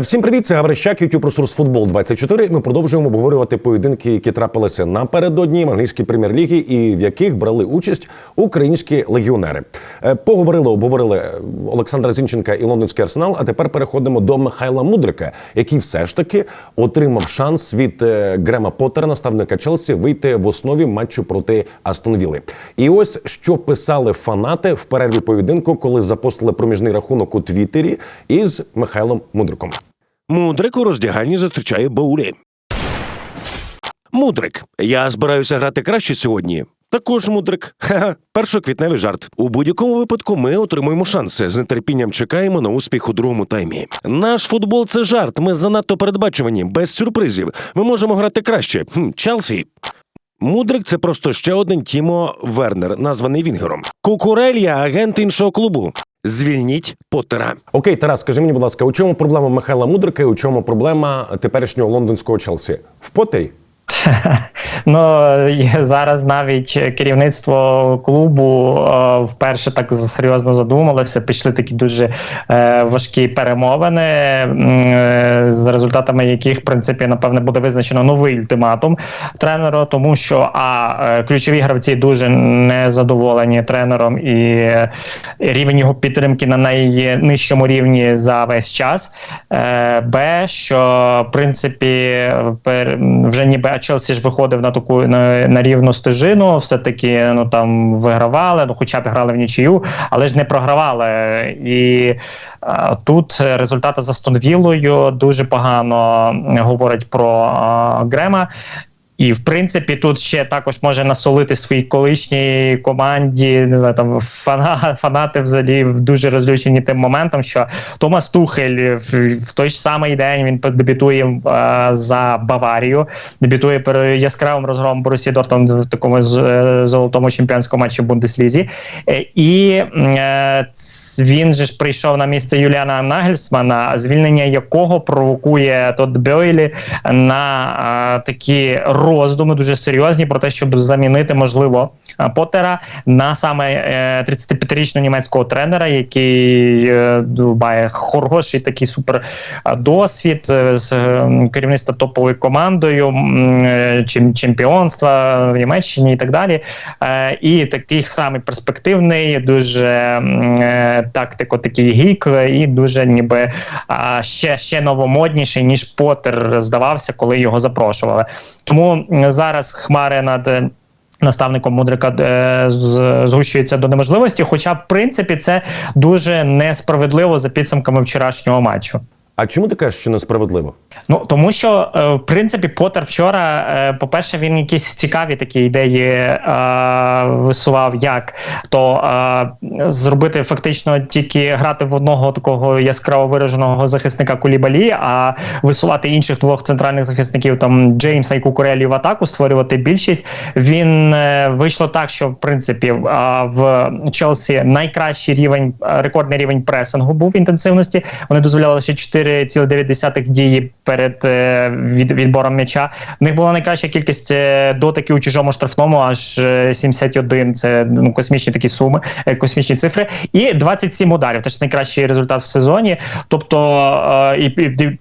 Всім привіт, це Гаврищак, YouTube ресурс Футбол 24. Ми продовжуємо обговорювати поєдинки, які трапилися напередодні в англійській прем'єр-лігі і в яких брали участь українські легіонери. Е, Поговорили, обговорили Олександра Зінченка і лондонський арсенал. А тепер переходимо до Михайла Мудрика, який все ж таки отримав шанс від е, Грема Поттера, наставника Челсі, вийти в основі матчу проти Астон Вілли. І ось що писали фанати в перерві поєдинку, коли запостили проміжний рахунок у Твіттері із Михайлом Мудриком. Мудрик у роздягальні зустрічає Боулі. Мудрик. Я збираюся грати краще сьогодні. Також мудрик. Ха-ха, першоквітневий жарт. У будь-якому випадку ми отримуємо шанси. З нетерпінням чекаємо на успіх у другому таймі. Наш футбол це жарт. Ми занадто передбачувані, без сюрпризів. Ми можемо грати краще. Хм, Челсі. Мудрик це просто ще один Тімо Вернер, названий Вінгером. Кукурелья, агент іншого клубу. Звільніть Поттера. Окей, Тарас, скажи мені, будь ласка, у чому проблема Михайла Мудрика і у чому проблема теперішнього лондонського Челсі? В Поттері? Ну зараз навіть керівництво клубу е, вперше так серйозно задумалося. Пішли такі дуже е, важкі перемовини, е, за результатами яких, в принципі, напевне, буде визначено новий ультиматум тренеру, тому що а ключові гравці дуже незадоволені тренером і рівень його підтримки на найнижчому рівні за весь час. Б, що в принципі вже ніби Челсі ж виходив на таку на, на рівну стежину, все-таки ну там вигравали, ну хоча б грали в нічию, але ж не програвали. І а, тут результати за Стонвілою дуже погано говорять про а, Грема. І в принципі тут ще також може насолити своїй колишній команді. Не знаю, там фана, фанати взагалі дуже розлючені тим моментом, що Томас Тухель в, в той ж самий день він дебютує е, за Баварію, дебютує перед яскравим розгромом Борусі Дортмунд в такому е, золотому чемпіонському матчі в Бундеслізі. Е, і е, він же ж прийшов на місце Юліана Нагельсмана, звільнення якого провокує Тодд Бейлі на е, такі роздуми дуже серйозні про те, щоб замінити можливо е, Поттера на саме е, 35-річного німецького тренера, який е, ну, має хороший такий супер е, досвід е, з е, керівництва топовою командою, е, чемпіонства в Німеччині і так далі. Е, І такий самий перспективний, дуже е, тактико такий гік, е, і дуже ніби ще, ще новомодніший, ніж Поттер здавався, коли його запрошували. Тому зараз хмари над. е, Наставником мудрика е, згущується до неможливості, хоча, в принципі, це дуже несправедливо за підсумками вчорашнього матчу. А чому ти кажеш, що несправедливо? Ну тому що е, в принципі Поттер вчора, е, по-перше, він якісь цікаві такі ідеї е, висував, як то е, зробити фактично тільки грати в одного такого яскраво вираженого захисника Кулібалі, а висувати інших двох центральних захисників, там Джеймса і Кукурелі в атаку, створювати більшість. Він е, вийшло так, що в принципі е, в Челсі найкращий рівень, е, рекордний рівень пресингу був інтенсивності. Вони дозволяли лише 4,9 дії перед е, від, відбором м'яча. В них була найкраща кількість е, дотиків у чужому штрафному, аж е, 71. Це ну, космічні такі суми, е, космічні цифри. І 27 ударів. Теж найкращий результат в сезоні. Тобто, е, і,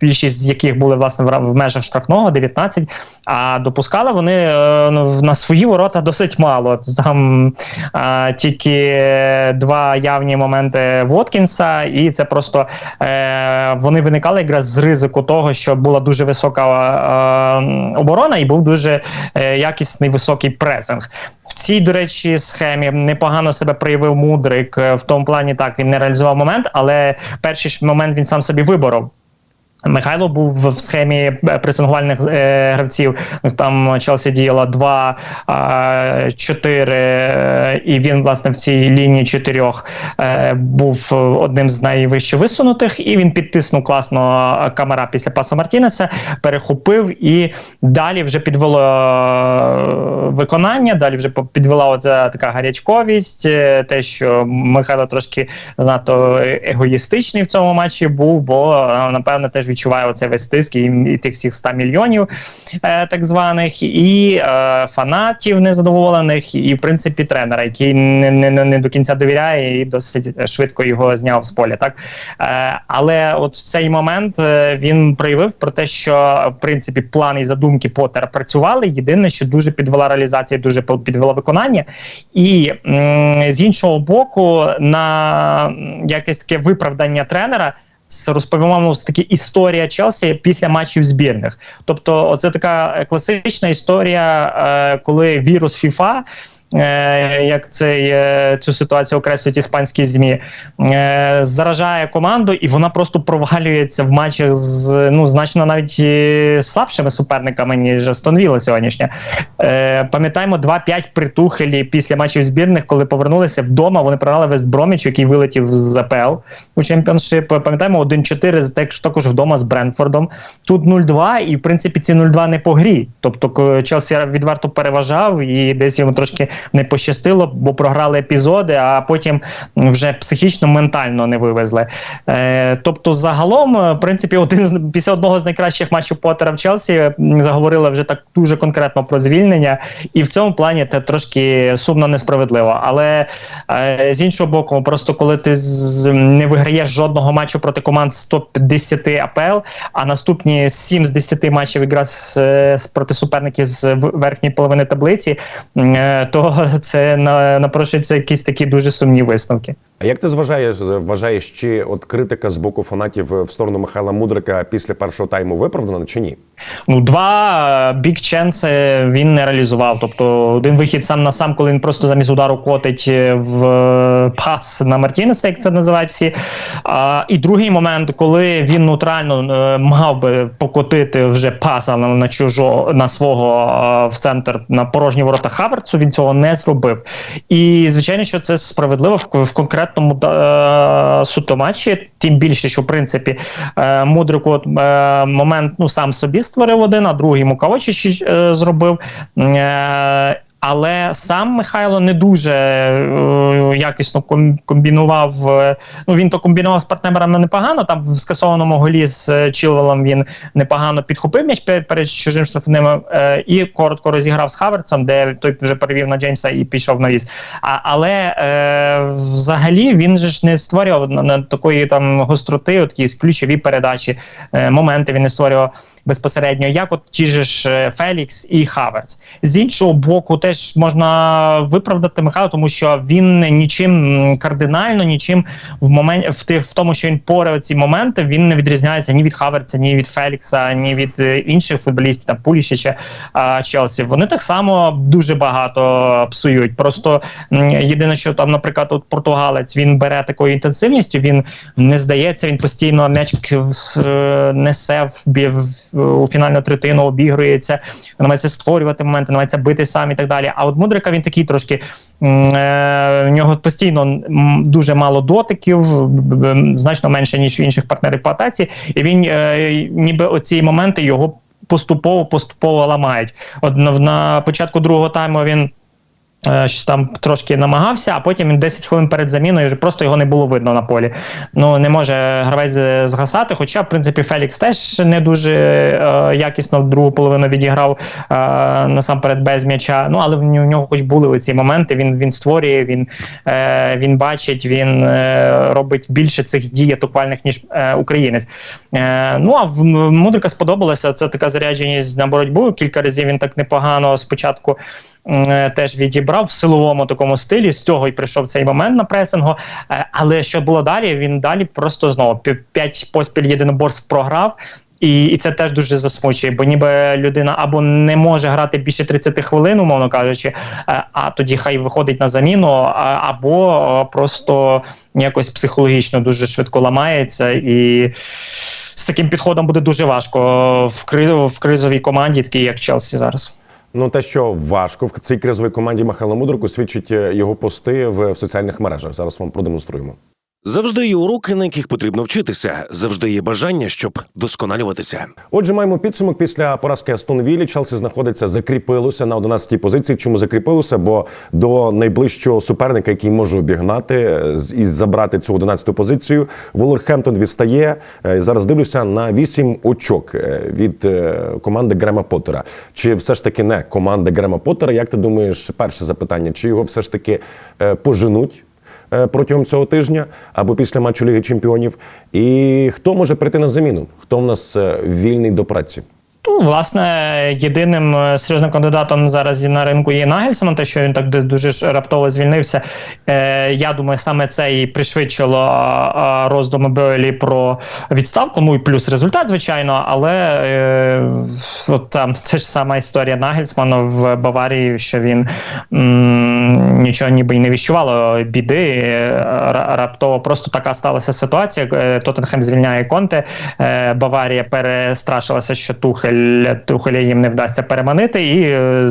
більшість з яких були власне в, межах штрафного 19, а допускали вони е, ну, на свої ворота досить мало. Там е, тільки два явні моменти Воткінса, і це просто е, вони виникали якраз з ризику того, що була дуже висока е, оборона і був дуже е, якісний високий пресинг. В цій, до речі, схемі непогано себе проявив мудрик е, в тому плані, так він не реалізував момент, але перший момент він сам собі виборов. Михайло був в схемі е, пресингувальних е, гравців. Там Челсі діяла 2 а, 4, е, і він, власне, в цій лінії чотирьох е, був одним з найвище висунутих. І він підтиснув класно камера після пасу Мартінеса, перехопив і далі вже підвело е, виконання. Далі вже підвела оця така гарячковість, е, те, що Михайло трошки занадто егоїстичний в цьому матчі був, бо е, напевно теж теж відчуває оцей весь тиск і, і тих всіх 100 мільйонів е, так званих, і е, фанатів незадоволених, і в принципі тренера, який не, не, не до кінця довіряє і досить швидко його зняв з поля. Так е, але от в цей момент е, він проявив про те, що в принципі плани і задумки Поттера працювали. Єдине, що дуже підвела реалізація, дуже підвела виконання. І м, з іншого боку, на якесь таке виправдання тренера. Розповімо з таки історія Челсі після матчів збірних. Тобто, оце така класична історія, е, коли вірус е, як цей, е, цю ситуацію окреслюють іспанські змі, е, заражає команду, і вона просто провалюється в матчах з ну значно навіть е, слабшими суперниками ніж Астон Вілла сьогоднішня. Е, пам'ятаємо 2-5 притухелі після матчів збірних, коли повернулися вдома. Вони програли Вест Броміч, який вилетів з АПЛ у чемпіоншип. Пам'ятаємо 1-4 з- так- також вдома з Брентфордом. Тут 0-2, і в принципі ці 0-2 не по грі. Тобто Челсі відверто переважав, і десь йому трошки не пощастило, бо програли епізоди, а потім вже психічно, ментально не вивезли. Е, тобто, загалом, е, в принципі, один з після одного з найкращих матчів Поттера в Челсі заговорили вже так дуже конкретно про звільнення, і в цьому плані це трошки сумно несправедливо. Але е, з іншого боку, просто коли ти з, не виграєш жодного матчу проти команд з топ-10 АПЛ, а наступні 7 з 10 матчів якраз е, проти суперників з верхньої половини таблиці, е, то це на, напрошується якісь такі дуже сумні висновки. А як ти зважаєш, вважаєш, чи от критика з боку фанатів в сторону Михайла Мудрика після першого тайму виправдана чи ні? Ну, два бік ченси він не реалізував. Тобто, один вихід сам на сам, коли він просто замість удару котить е, в е, пас на Мартінеса, як це називають всі. А, і другий момент, коли він нейтрально е, мав би покотити вже паса на, на чужого на свого е, в центр на порожні ворота Хаверцу, він цього не зробив. І звичайно, що це справедливо в, в конкретному е, суто матчі. Тим більше, що в принципі е, мудрику от, е, момент ну сам собі створив один, а другий Мукавочич е, зробив. Е, але сам Михайло не дуже е, якісно комбінував. е, Ну він то комбінував з партнерами непогано. Там в скасованому голі з Чілвелом він непогано підхопив м'яч перед, перед чужим штрафним е, і коротко розіграв з Хаверцем, де той вже перевів на Джеймса і пішов на віз. А, але е, взагалі він же ж не створював на, на такої там гостроти, от якісь ключові передачі, е, моменти він не створював безпосередньо, як от ті ж е, Фелікс і Хаверц. З іншого боку, теж можна виправдати Михайла, тому що він нічим кардинально, нічим в момент в тих в тому, що він поряд ці моменти, він не відрізняється ні від Хаверца, ні від Фелікса, ні від е, інших футболістів, там Пулішича Челсі. Вони так само дуже багато псують. Просто єдине, що там, наприклад, от португалець він бере такою інтенсивністю, він не здається, він постійно м'яч в- е, несе в, в, у фінальну третину, обігрується, намагається створювати моменти, намагається бити сам і так далі. А от Мудрика він такий трошки е, в нього постійно дуже мало дотиків, значно менше ніж в інших партнерів по атаці, і він е, ніби оці моменти його поступово поступово ламають. От на, на початку другого тайму він. Е, Що там трошки намагався, а потім він 10 хвилин перед заміною вже просто його не було видно на полі. Ну не може гравець згасати. Хоча, в принципі, Фелікс теж не дуже е, якісно другу половину відіграв е, насамперед без м'яча. Ну але в нього, хоч були оці моменти. Він він створює, він, е, він бачить, він е, робить більше цих дій атакувальних, ніж е, українець. Е, ну а в Мудрика сподобалося. Це така зарядженість на боротьбу. Кілька разів він так непогано спочатку е, теж відібрав в силовому такому стилі. З цього і прийшов цей момент на пресингу. Е, але що було далі? Він далі просто знову п'ять поспіль єдиноборств програв. І, і це теж дуже засмучує, бо ніби людина або не може грати більше 30 хвилин, умовно кажучи, е, а тоді хай виходить на заміну, або е, просто якось психологічно дуже швидко ламається, і з таким підходом буде дуже важко в кризовій команді, такій як Челсі зараз. Ну те, що важко в цій кризовій команді Михайла Мудрику, свідчить е, його пости в, в соціальних мережах. Зараз вам продемонструємо. Завжди є уроки, на яких потрібно вчитися. Завжди є бажання, щоб досконалюватися. Отже, маємо підсумок після поразки Астон Віллі. Челсі знаходиться, закріпилося на 11-й позиції. Чому закріпилося? Бо до найближчого суперника, який може обігнати е, і забрати цю 11-ту позицію, Вулверхемптон відстає. Е, Зараз дивлюся на 8 очок е, від команди Грема Поттера. Чи все ж таки не команда Грема Поттера? Як ти думаєш, перше запитання? Чи його все ж таки поженуть? Е, Протягом цього тижня або після матчу Ліги Чемпіонів, і хто може прийти на заміну? Хто в нас е, вільний до праці? Ну, власне, єдиним е, серйозним кандидатом зараз на ринку є Нагельсман, те, що він так десь дуже ж раптово звільнився. Е, я думаю, саме це і пришвидшило а, а, роздуми Бейлі про відставку. Ну і плюс результат, звичайно. Але е, от там це ж сама історія Нагельсмана в Баварії, що він м, нічого ніби й не відчувало біди. е, Раптово просто така сталася ситуація. Е, Тоттенхем звільняє Конте. Е, Баварія перестрашилася, що Тухель Тухеля їм не вдасться переманити, і е,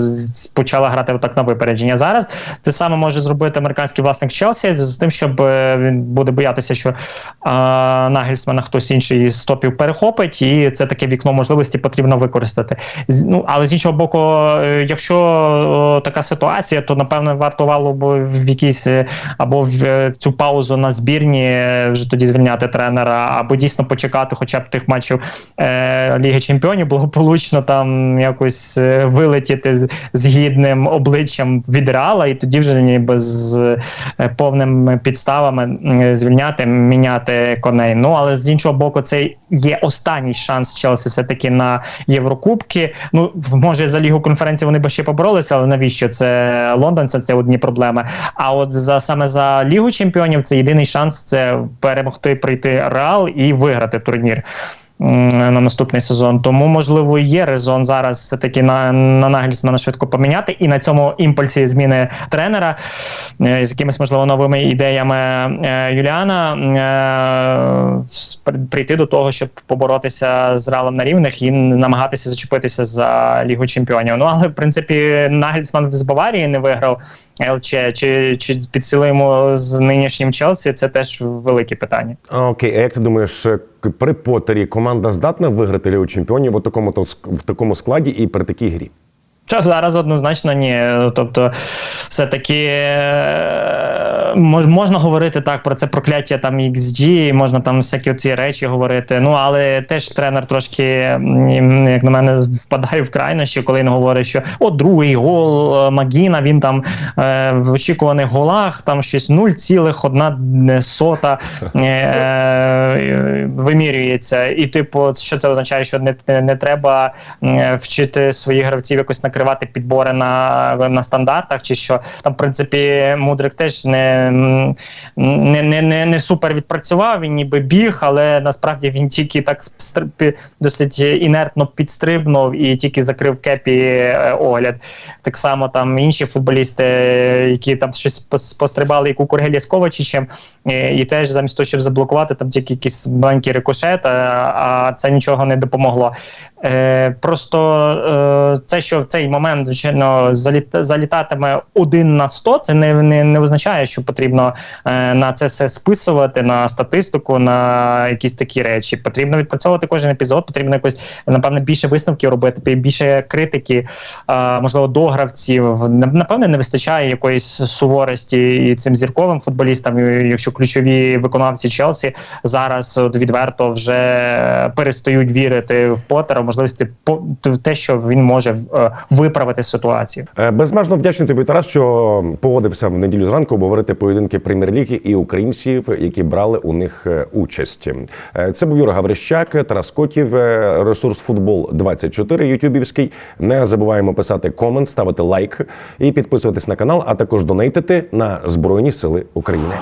почала грати отак на випередження. Зараз це саме може зробити американський власник Челсі з тим, щоб е, він буде боятися, що а, Нагельсмана хтось інший з топів перехопить, і це таке вікно можливості потрібно використати. Ну але з іншого боку, е, якщо така ситуація, то напевно вартувало б в якійсь або в цю паузу на збірні вже тоді звільняти тренера, або дійсно почекати, хоча б тих матчів Ліги Чемпіонів, благополучно там якось е, вилетіти з, з гідним обличчям від реала, і тоді вже ніби з е, повними підставами звільняти, міняти коней. Ну але з іншого боку, це є останній шанс Челсі все таки на Єврокубки. Ну може за лігу конференції вони би ще поборолися, але навіщо це Лондон? Це, це одні проблеми. А от за саме за лігу чемпіонів це єдиний шанс це перемогти прийти Реал і виграти турнір. На наступний сезон, тому можливо є резон зараз все таки на, на Нагельсмана швидко поміняти, і на цьому імпульсі зміни тренера е, з якимись можливо новими ідеями е, Юліана е, прийти до того, щоб поборотися з Реалом на рівних і намагатися зачепитися за Лігу Чемпіонів. Ну але в принципі Нагельсман з Баварії не виграв ЛЧ, чи, чи під з нинішнім Челсі, це теж велике питання. А, Окей, а як ти думаєш, е, при Поттері команда здатна виграти Лігу Чемпіонів у такому в такому складі і при такій грі? Зараз однозначно ні. Тобто, все-таки е, мож, можна говорити так про це прокляття там XG, можна там всякі ці речі говорити. Ну але теж тренер трошки, як на мене, впадає в крайнощі, коли він говорить, що о, другий гол е, Магіна, він там е, в очікуваних голах, там щось 0,1 сота е, е, вимірюється. І, типу, що це означає, що не, не, треба е, вчити своїх гравців якось накривати підбори на, на стандартах, чи що там, в принципі, Мудрик теж не, не, не, не, не супер відпрацював, він ніби біг, але насправді він тільки так досить інертно підстрибнув і тільки закрив кепі е, огляд. Так само там інші футболісти, які там щось пос- пострибали, як у Кургелі з Ковачичем, е, і теж замість того, щоб заблокувати, там тільки якийсь маленький рикошет, а, а це нічого не допомогло. Е, просто е, це, що в цей момент звичайно заліт, залітатиме один на 100, це не, не, не означає, що потрібно е, на це все списувати, на статистику, на якісь такі речі. Потрібно відпрацьовувати кожен епізод, потрібно якось напевне більше висновків робити, більше критики, е, можливо, до гравців. Напевне, не вистачає якоїсь суворості і цим зірковим футболістам, якщо ключові виконавці Челсі зараз от відверто вже перестають вірити в Поттера, можливості те, що він може е, виправити ситуацію. Е, Безмежно вдячний тобі, Тарас, що погодився в неділю зранку обговорити поєдинки прем'єр-ліги і українців, які брали у них е, участь. Це був Юра Гаврищак, Тарас Котів, ресурс футбол 24 ютюбівський. Не забуваємо писати комент, ставити лайк і підписуватись на канал, а також донейтити на Збройні Сили України.